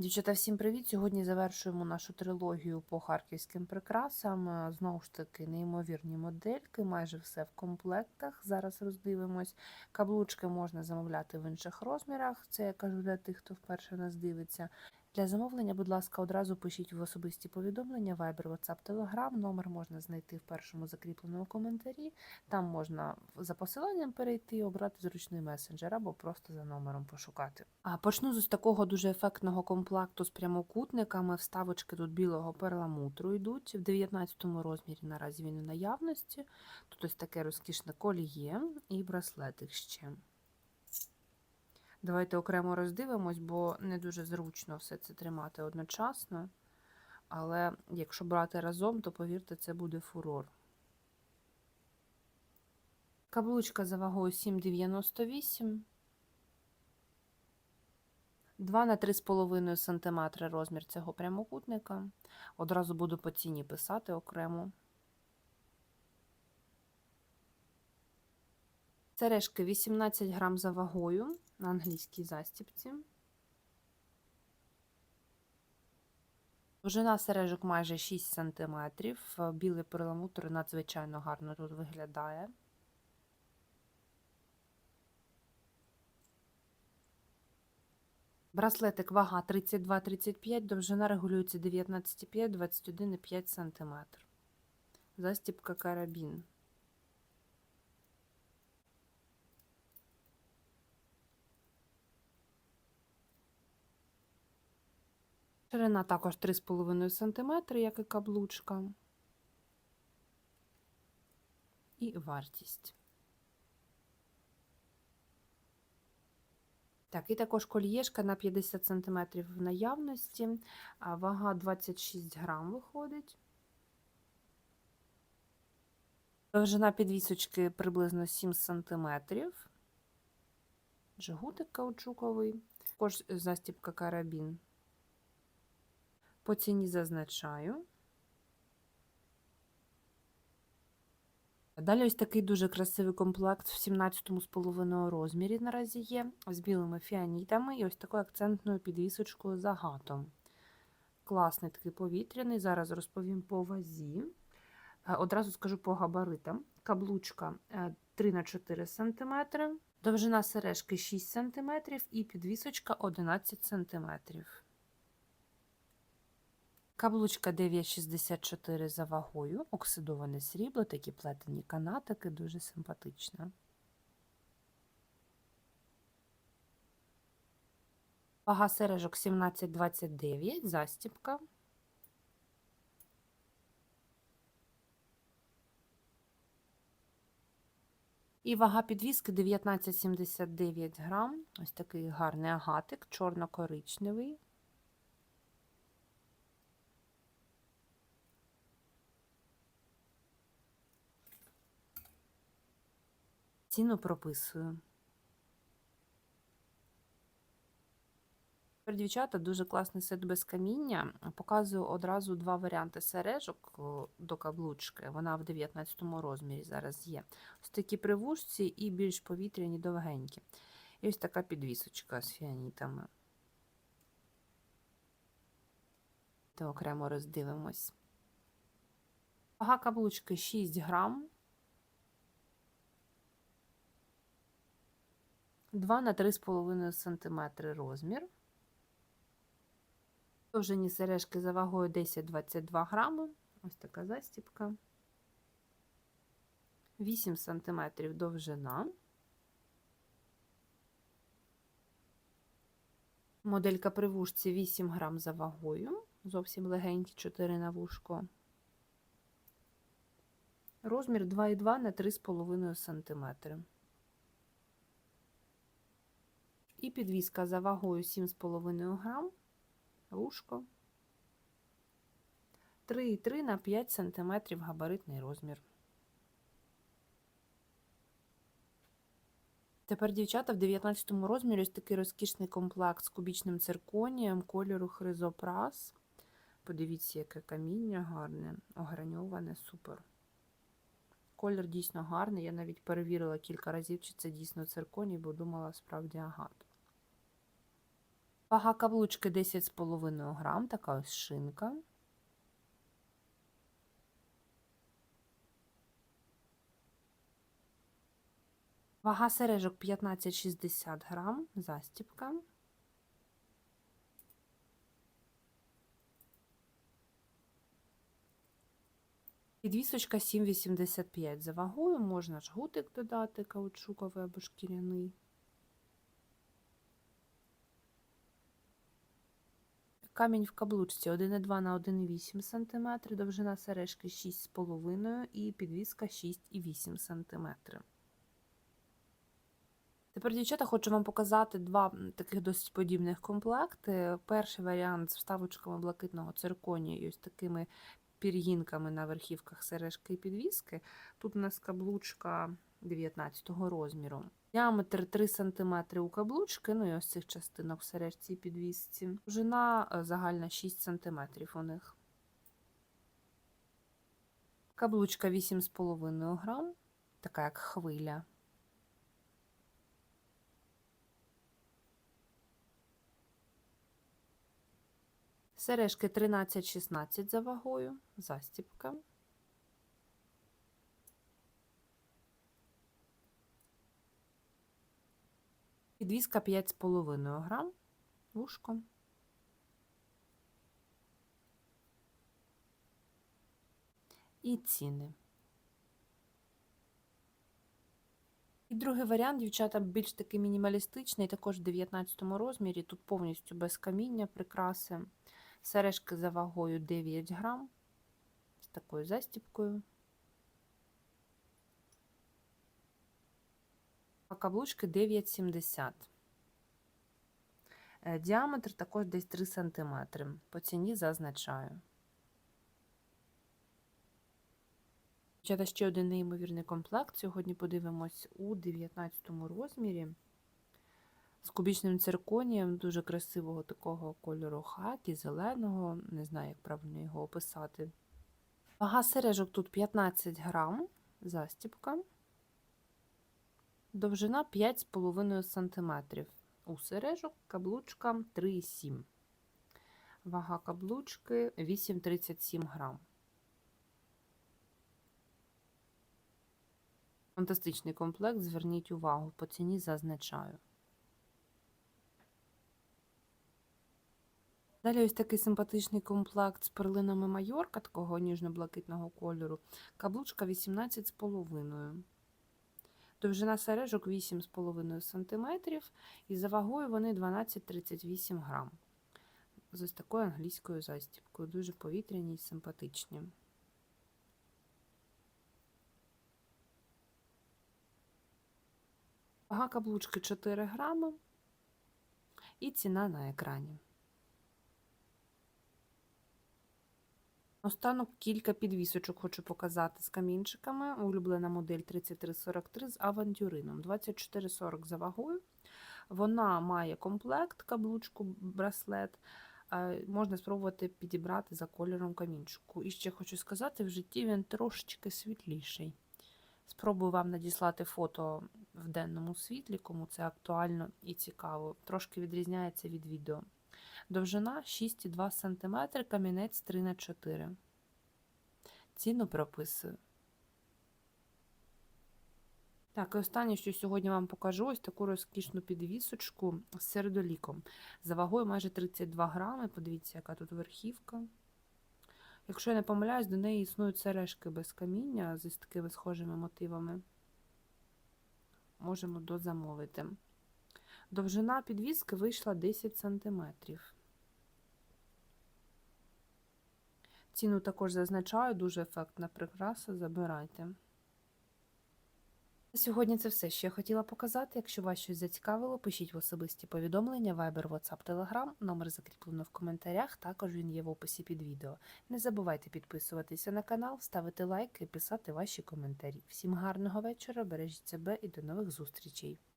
Дівчата, всім привіт! Сьогодні завершуємо нашу трилогію по харківським прикрасам. Е, Знову ж таки, неймовірні модельки, майже все в комплектах. Зараз роздивимось. Каблучки можна замовляти в інших розмірах. Це я кажу для тих, хто вперше нас дивиться. Для замовлення, будь ласка, одразу пишіть в особисті повідомлення, Viber, WhatsApp, Telegram. Номер можна знайти в першому закріпленому коментарі. Там можна за посиланням перейти, обрати зручний месенджер або просто за номером пошукати. А почну з такого дуже ефектного комплекту з прямокутниками. Вставочки тут білого перламутру йдуть. В 19 розмірі наразі він у наявності. Тут ось таке розкішне коліє і браслетик ще. Давайте окремо роздивимось, бо не дуже зручно все це тримати одночасно. Але якщо брати разом, то повірте, це буде фурор. Каблучка за вагою 7,98. 2 на 3,5 см розмір цього прямокутника. Одразу буду по ціні писати окремо. Сережки 18 грам за вагою на англійській застіпці. Довжина сережок майже 6 см. Білий перламутр надзвичайно гарно тут виглядає. Браслетик вага 32-35, довжина регулюється 19,5-21,5 см. Застіпка карабін. Ширина також 3,5 см, як і каблучка. І вартість. Так, і також кольєшка на 50 см в наявності, а вага 26 грам виходить. Довжина підвісочки приблизно 7 см. Жгутик каучуковий, також застібка карабін. По ціні зазначаю. Далі ось такий дуже красивий комплект в 17,5 розмірі наразі є, з білими фіанітами і ось такою акцентною підвісочкою загатом. Класний такий повітряний, зараз розповім по вазі. Одразу скажу по габаритам. Каблучка 3 на 4 см, довжина сережки 6 см і підвісочка 11 см. Каблучка 9,64 за вагою, оксидоване срібло, такі плетені канатики, дуже симпатична. Вага сережок 17,29, застіпка. І вага підвіски 19,79 грам. Ось такий гарний агатик, чорно-коричневий. Ціну прописую. Тепер, дівчата, дуже класний сет без каміння. Показую одразу два варіанти сережок до каблучки. Вона в 19 розмірі зараз є. Ось такі привужці і більш повітряні довгенькі. І ось така підвісочка з фіанітами. То окремо роздивимось. Вага каблучки 6 грам. 2 на 3,5 см розмір. Довжені сережки за вагою 10-22 грами. Ось така застіпка. 8 см довжина. Моделька при вушці 8 грам за вагою. Зовсім легенькі 4 на вушко. Розмір 2,2 на 3,5 см. І підвіска за вагою 7,5 грам, вушко, 3,3 на 5 см габаритний розмір. Тепер, дівчата, в 19 розмірі ось такий розкішний комплект з кубічним цирконієм кольору хризопрас. Подивіться, яке каміння гарне, ограньоване, супер. Колір дійсно гарний. Я навіть перевірила кілька разів, чи це дійсно цирконій, бо думала справді агат. Вага каблучки 10,5 грам, така ось шинка. Вага сережок 15,60 грам, застіпка. Підвісочка 7,85 за вагою, можна жгутик додати, каучуковий або шкіряний. Камінь в каблучці 1,2 на 1,8 см, довжина сережки 6,5 і підвіска 6,8 см. Тепер, дівчата, хочу вам показати два таких досить подібних комплекти. Перший варіант з вставочками блакитного цирконію і ось такими пір'їнками на верхівках сережки і підвіски. Тут у нас каблучка 19 розміру. Діаметр 3 см у каблучки, ну і ось цих частинок в сережці і підвісці. Довжина е, загальна 6 см у них. Каблучка 8,5 грам, така як хвиля. Сережки 13-16 за вагою, застіпка. Підвіска 5,5 грам, вушко. І ціни. І другий варіант, дівчата, більш такий мінімалістичний, також в 19 розмірі. Тут повністю без каміння прикраси. Сережки за вагою 9 грам з такою застіпкою. Каблучки 9,70. Е, діаметр також десь 3 см. По ціні зазначаю. Дівчата, ще один неймовірний комплект. Сьогодні подивимось у 19 розмірі з кубічним цирконієм, дуже красивого такого кольору хакі, зеленого, не знаю, як правильно його описати. Вага сережок тут 15 грам, застіпка, довжина 5,5 см. У сережок каблучка 3,7. Вага каблучки 8,37 грам. Фантастичний комплект, зверніть увагу, по ціні зазначаю. Далі ось такий симпатичний комплект з перлинами Майорка, такого ніжно-блакитного кольору. Каблучка 18,5. Довжина сережок 8,5 см. І за вагою вони 12-38 грам. З ось такою англійською застіпкою. Дуже повітряні і симпатичні. Вага каблучки 4 грами. І ціна на екрані. Останок кілька підвісочок хочу показати з камінчиками. Улюблена модель 3343 з авантюрином. 2440 за вагою. Вона має комплект, каблучку, браслет. Можна спробувати підібрати за кольором камінчику. І ще хочу сказати, в житті він трошечки світліший. Спробую вам надіслати фото в денному світлі, кому це актуально і цікаво. Трошки відрізняється від відео. Довжина 6,2 см, камінець 3х4. Ціну прописую. Так, і останнє, що сьогодні вам покажу, ось таку розкішну підвісочку з середоліком. За вагою майже 32 грами. Подивіться, яка тут верхівка. Якщо я не помиляюсь, до неї існують сережки без каміння з такими схожими мотивами. Можемо дозамовити. Довжина підвіски вийшла 10 см. Ціну також зазначаю, дуже ефектна прикраса, забирайте. Сьогодні це все, що я хотіла показати. Якщо вас щось зацікавило, пишіть в особисті повідомлення, Viber, WhatsApp, Telegram, номер закріплено в коментарях, також він є в описі під відео. Не забувайте підписуватися на канал, ставити лайки і писати ваші коментарі. Всім гарного вечора, бережіть себе і до нових зустрічей!